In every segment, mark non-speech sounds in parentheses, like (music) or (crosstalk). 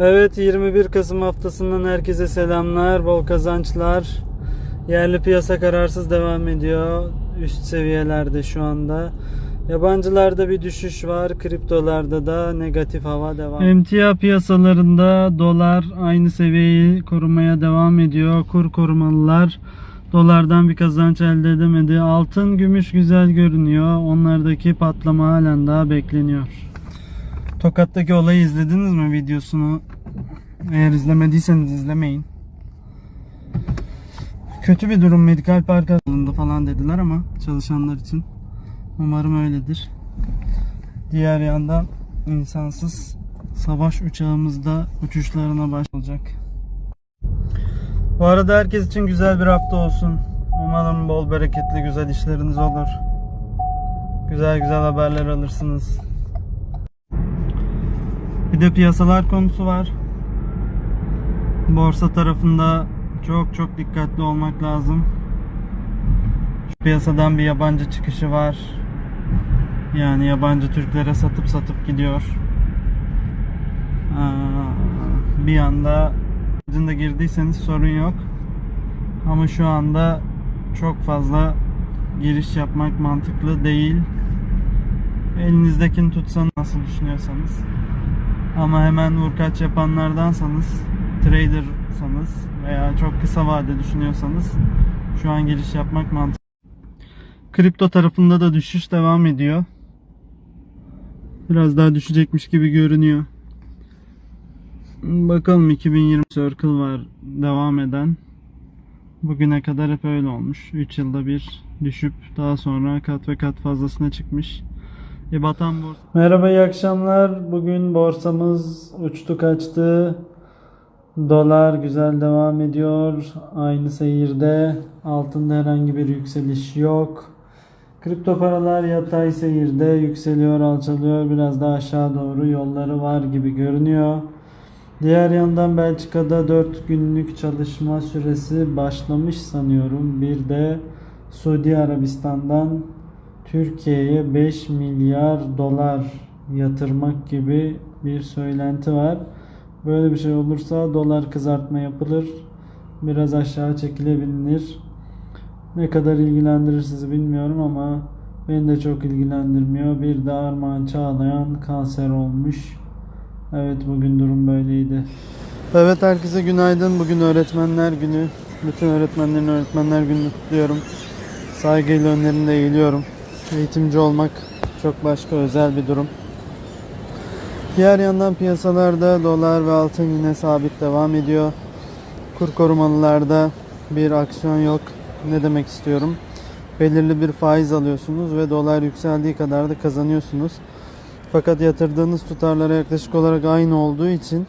Evet 21 Kasım haftasından herkese selamlar, bol kazançlar. Yerli piyasa kararsız devam ediyor. Üst seviyelerde şu anda. Yabancılarda bir düşüş var. Kriptolarda da negatif hava devam. Emtia piyasalarında dolar aynı seviyeyi korumaya devam ediyor. Kur korumalılar dolardan bir kazanç elde edemedi. Altın, gümüş güzel görünüyor. Onlardaki patlama halen daha bekleniyor. Tokat'taki olayı izlediniz mi videosunu? Eğer izlemediyseniz izlemeyin. Kötü bir durum medikal park alındı falan dediler ama çalışanlar için. Umarım öyledir. Diğer yandan insansız savaş uçağımızda uçuşlarına başlayacak. Bu arada herkes için güzel bir hafta olsun. Umarım bol bereketli güzel işleriniz olur. Güzel güzel haberler alırsınız. Bir de piyasalar konusu var. Borsa tarafında çok çok dikkatli olmak lazım. Şu piyasadan bir yabancı çıkışı var. Yani yabancı Türklere satıp satıp gidiyor. Aa, Bir anda da girdiyseniz sorun yok. Ama şu anda çok fazla giriş yapmak mantıklı değil. Elinizdekini tutsanız nasıl düşünüyorsanız. Ama hemen vurkaç yapanlardansanız, tradersanız veya çok kısa vade düşünüyorsanız şu an giriş yapmak mantıklı. Kripto tarafında da düşüş devam ediyor. Biraz daha düşecekmiş gibi görünüyor. Bakalım 2020 Circle var devam eden. Bugüne kadar hep öyle olmuş. 3 yılda bir düşüp daha sonra kat ve kat fazlasına çıkmış. E batan borsa. Merhaba iyi akşamlar. Bugün borsamız uçtu kaçtı. Dolar güzel devam ediyor. Aynı seyirde. Altında herhangi bir yükseliş yok. Kripto paralar yatay seyirde yükseliyor, alçalıyor. Biraz daha aşağı doğru yolları var gibi görünüyor. Diğer yandan Belçika'da 4 günlük çalışma süresi başlamış sanıyorum. Bir de Suudi Arabistan'dan Türkiye'ye 5 milyar dolar yatırmak gibi bir söylenti var. Böyle bir şey olursa dolar kızartma yapılır. Biraz aşağı çekilebilir. Ne kadar ilgilendirir sizi bilmiyorum ama beni de çok ilgilendirmiyor. Bir de Armağan Çağlayan kanser olmuş. Evet bugün durum böyleydi. Evet herkese günaydın. Bugün öğretmenler günü. Bütün öğretmenlerin öğretmenler gününü kutluyorum. Saygıyla önlerinde eğiliyorum. Eğitimci olmak çok başka özel bir durum. Diğer yandan piyasalarda dolar ve altın yine sabit devam ediyor. Kur korumalılarda bir aksiyon yok. Ne demek istiyorum? Belirli bir faiz alıyorsunuz ve dolar yükseldiği kadar da kazanıyorsunuz. Fakat yatırdığınız tutarlara yaklaşık olarak aynı olduğu için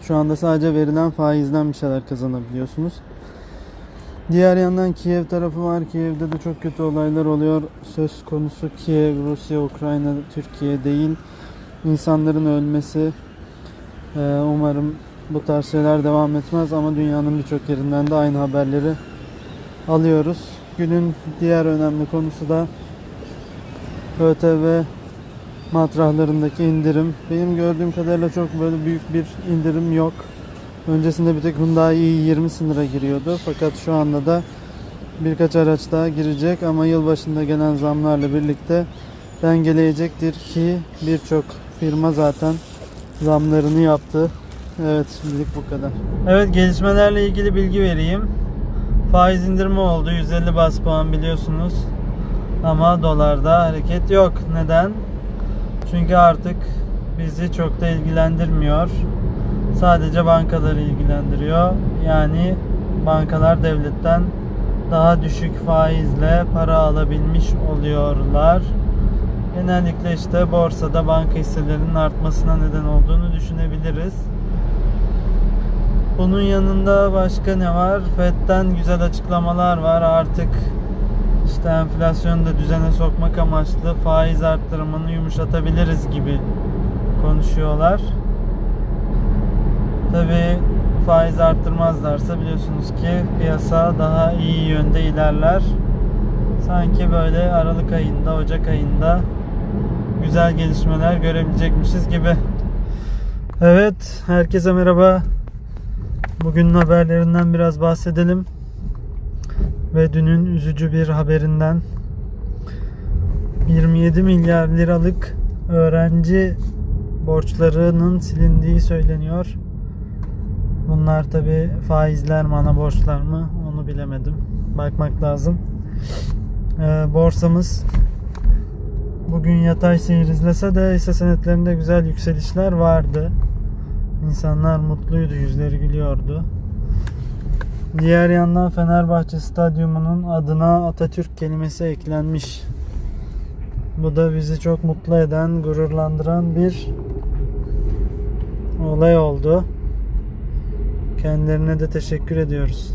şu anda sadece verilen faizden bir şeyler kazanabiliyorsunuz. Diğer yandan Kiev tarafı var. Kiev'de de çok kötü olaylar oluyor. Söz konusu Kiev, Rusya, Ukrayna, Türkiye değil. İnsanların ölmesi. Ee, umarım bu tarz şeyler devam etmez ama dünyanın birçok yerinden de aynı haberleri alıyoruz. Günün diğer önemli konusu da ÖTV matrahlarındaki indirim. Benim gördüğüm kadarıyla çok böyle büyük bir indirim yok. Öncesinde bir tek Hyundai i20 sınıra giriyordu. Fakat şu anda da birkaç araç daha girecek ama yılbaşında gelen zamlarla birlikte dengeleyecektir ki birçok firma zaten zamlarını yaptı. Evet şimdilik bu kadar. Evet gelişmelerle ilgili bilgi vereyim. Faiz indirimi oldu 150 bas puan biliyorsunuz. Ama dolarda hareket yok. Neden? Çünkü artık bizi çok da ilgilendirmiyor. Sadece bankaları ilgilendiriyor. Yani bankalar devletten daha düşük faizle para alabilmiş oluyorlar. Genellikle işte borsada banka hisselerinin artmasına neden olduğunu düşünebiliriz. Bunun yanında başka ne var? FED'den güzel açıklamalar var. Artık işte enflasyonu da düzene sokmak amaçlı faiz arttırımını yumuşatabiliriz gibi konuşuyorlar. Tabi faiz arttırmazlarsa biliyorsunuz ki piyasa daha iyi yönde ilerler. Sanki böyle Aralık ayında, Ocak ayında güzel gelişmeler görebilecekmişiz gibi. Evet, herkese merhaba. Bugünün haberlerinden biraz bahsedelim. Ve dünün üzücü bir haberinden. 27 milyar liralık öğrenci borçlarının silindiği söyleniyor. Bunlar tabi faizler mi ana borçlar mı onu bilemedim. Bakmak lazım. Ee, borsamız bugün yatay seyir izlese de hisse senetlerinde güzel yükselişler vardı. İnsanlar mutluydu, yüzleri gülüyordu. Diğer yandan Fenerbahçe Stadyumu'nun adına Atatürk kelimesi eklenmiş. Bu da bizi çok mutlu eden, gururlandıran bir olay oldu. Kendilerine de teşekkür ediyoruz.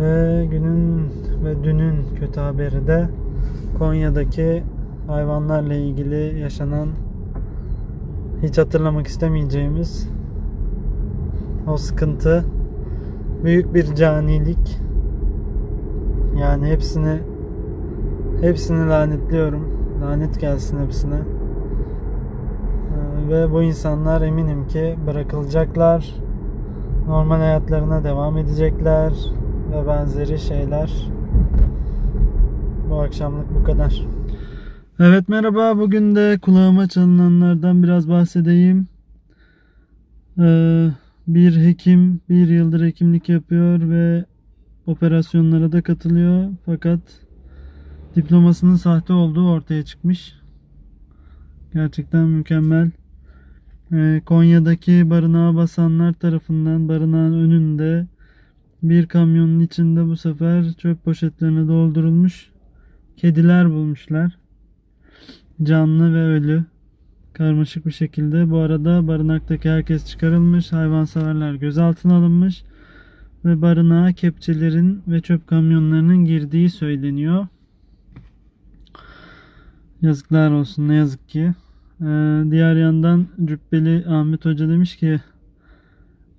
Ve günün ve dünün kötü haberi de Konya'daki hayvanlarla ilgili yaşanan hiç hatırlamak istemeyeceğimiz o sıkıntı büyük bir canilik. Yani hepsini hepsini lanetliyorum. Lanet gelsin hepsine ve bu insanlar eminim ki bırakılacaklar normal hayatlarına devam edecekler ve benzeri şeyler bu akşamlık bu kadar. Evet merhaba. Bugün de kulağıma çalınanlardan biraz bahsedeyim. Ee, bir hekim bir yıldır hekimlik yapıyor ve operasyonlara da katılıyor. Fakat diplomasının sahte olduğu ortaya çıkmış. Gerçekten mükemmel. Konya'daki barınağa basanlar tarafından barınağın önünde bir kamyonun içinde bu sefer çöp poşetlerine doldurulmuş kediler bulmuşlar. Canlı ve ölü. Karmaşık bir şekilde. Bu arada barınaktaki herkes çıkarılmış. Hayvanseverler gözaltına alınmış. Ve barınağa kepçelerin ve çöp kamyonlarının girdiği söyleniyor. Yazıklar olsun ne yazık ki. Ee, diğer yandan Cübbeli Ahmet Hoca demiş ki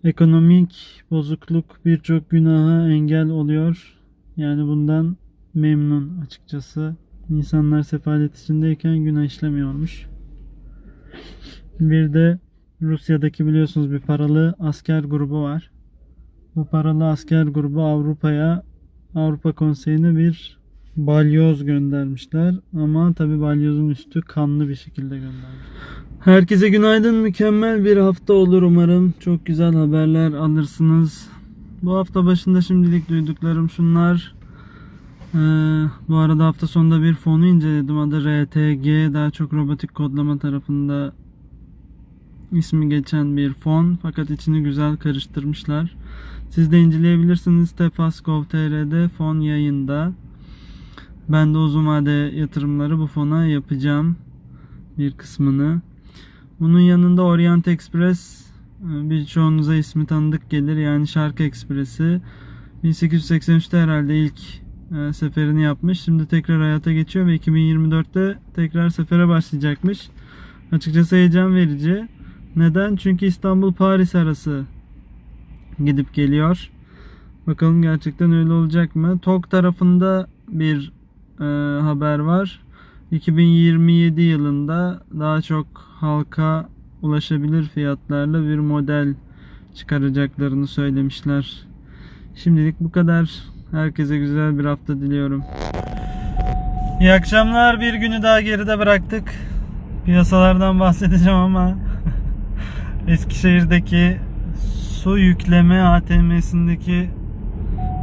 ekonomik bozukluk birçok günaha engel oluyor. Yani bundan memnun açıkçası. İnsanlar sefalet içindeyken günah işlemiyormuş. Bir de Rusya'daki biliyorsunuz bir paralı asker grubu var. Bu paralı asker grubu Avrupa'ya Avrupa Konseyi'ne bir balyoz göndermişler. Ama tabi balyozun üstü kanlı bir şekilde göndermiş. Herkese günaydın. Mükemmel bir hafta olur umarım. Çok güzel haberler alırsınız. Bu hafta başında şimdilik duyduklarım şunlar. Ee, bu arada hafta sonunda bir fonu inceledim. Adı RTG. Daha çok robotik kodlama tarafında ismi geçen bir fon. Fakat içini güzel karıştırmışlar. Siz de inceleyebilirsiniz. Tefas.gov.tr'de fon yayında. Ben de uzun vade yatırımları bu fona yapacağım. Bir kısmını. Bunun yanında Orient Express e, birçoğunuza ismi tanıdık gelir. Yani Şark Ekspresi. 1883'te herhalde ilk e, seferini yapmış. Şimdi tekrar hayata geçiyor ve 2024'te tekrar sefere başlayacakmış. Açıkçası heyecan verici. Neden? Çünkü İstanbul-Paris arası gidip geliyor. Bakalım gerçekten öyle olacak mı? TOG tarafında bir e, haber var. 2027 yılında daha çok halka ulaşabilir fiyatlarla bir model çıkaracaklarını söylemişler. Şimdilik bu kadar. Herkese güzel bir hafta diliyorum. İyi akşamlar. Bir günü daha geride bıraktık. Piyasalardan (laughs) bahsedeceğim ama (laughs) Eskişehir'deki su yükleme ATM'sindeki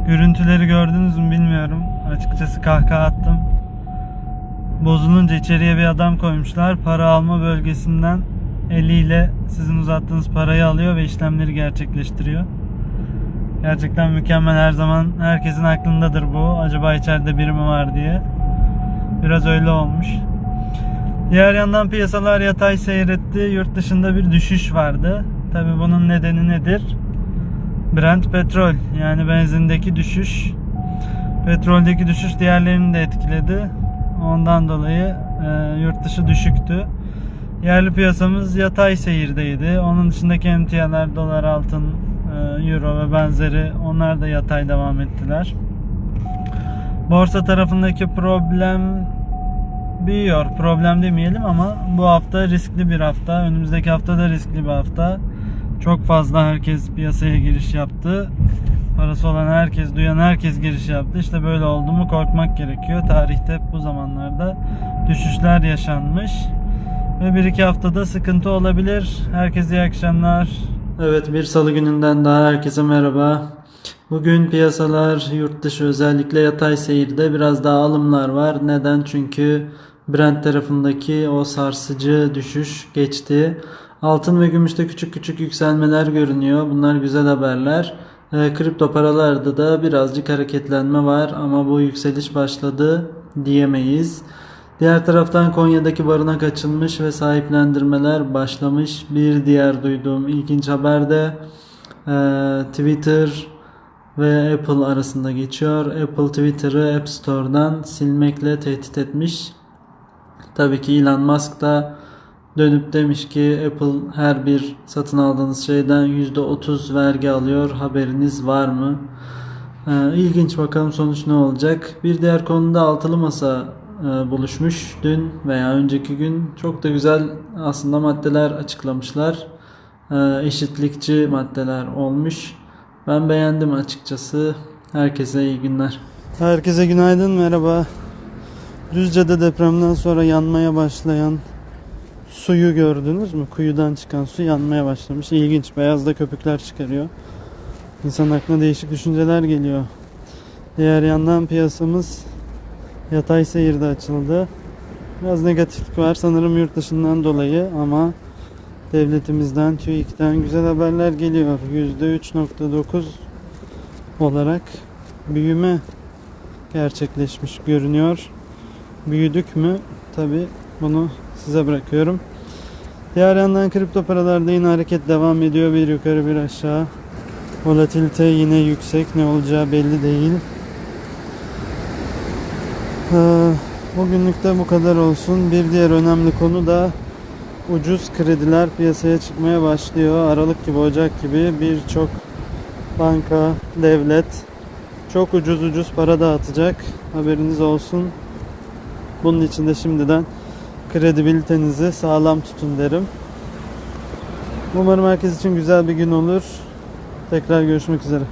görüntüleri gördünüz mü bilmiyorum. Açıkçası kahkaha attım. Bozulunca içeriye bir adam koymuşlar. Para alma bölgesinden eliyle sizin uzattığınız parayı alıyor ve işlemleri gerçekleştiriyor. Gerçekten mükemmel her zaman herkesin aklındadır bu. Acaba içeride biri mi var diye. Biraz öyle olmuş. Diğer yandan piyasalar yatay seyretti. Yurt dışında bir düşüş vardı. Tabi bunun nedeni nedir? Brent petrol yani benzindeki düşüş. Petroldeki düşüş diğerlerini de etkiledi. Ondan dolayı e, yurt dışı düşüktü. Yerli piyasamız yatay seyirdeydi. Onun dışındaki emtialar, dolar, altın, e, euro ve benzeri onlar da yatay devam ettiler. Borsa tarafındaki problem büyüyor. Problem demeyelim ama bu hafta riskli bir hafta. Önümüzdeki hafta da riskli bir hafta. Çok fazla herkes piyasaya giriş yaptı. Parası olan herkes, duyan herkes giriş yaptı. İşte böyle oldu mu korkmak gerekiyor. Tarihte bu zamanlarda düşüşler yaşanmış. Ve bir iki haftada sıkıntı olabilir. Herkese iyi akşamlar. Evet bir salı gününden daha herkese merhaba. Bugün piyasalar yurt dışı özellikle yatay seyirde biraz daha alımlar var. Neden? Çünkü Brent tarafındaki o sarsıcı düşüş geçti. Altın ve gümüşte küçük küçük yükselmeler görünüyor. Bunlar güzel haberler. E, kripto paralarda da birazcık hareketlenme var ama bu yükseliş başladı diyemeyiz. Diğer taraftan Konya'daki barınak açılmış ve sahiplendirmeler başlamış. Bir diğer duyduğum ilginç haber de e, Twitter ve Apple arasında geçiyor. Apple Twitter'ı App Store'dan silmekle tehdit etmiş. Tabii ki Elon Musk da dönüp demiş ki Apple her bir satın aldığınız şeyden %30 vergi alıyor. Haberiniz var mı? Ee, ilginç bakalım sonuç ne olacak. Bir diğer konuda altılı masa e, buluşmuş dün veya önceki gün. Çok da güzel aslında maddeler açıklamışlar. Ee, eşitlikçi maddeler olmuş. Ben beğendim açıkçası. Herkese iyi günler. Herkese günaydın, merhaba. Düzce'de depremden sonra yanmaya başlayan suyu gördünüz mü? Kuyudan çıkan su yanmaya başlamış. İlginç, beyaz da köpükler çıkarıyor. İnsan aklına değişik düşünceler geliyor. Diğer yandan piyasamız yatay seyirde açıldı. Biraz negatiflik var sanırım yurt dışından dolayı ama devletimizden, TÜİK'ten güzel haberler geliyor. %3.9 olarak büyüme gerçekleşmiş görünüyor. Büyüdük mü? Tabi bunu size bırakıyorum. Diğer yandan kripto paralarda yine hareket devam ediyor. Bir yukarı bir aşağı. Volatilite yine yüksek. Ne olacağı belli değil. Ee, Bugünlük de bu kadar olsun. Bir diğer önemli konu da ucuz krediler piyasaya çıkmaya başlıyor. Aralık gibi, Ocak gibi birçok banka, devlet çok ucuz ucuz para dağıtacak. Haberiniz olsun. Bunun için de şimdiden kredibilitenizi sağlam tutun derim. Umarım herkes için güzel bir gün olur. Tekrar görüşmek üzere.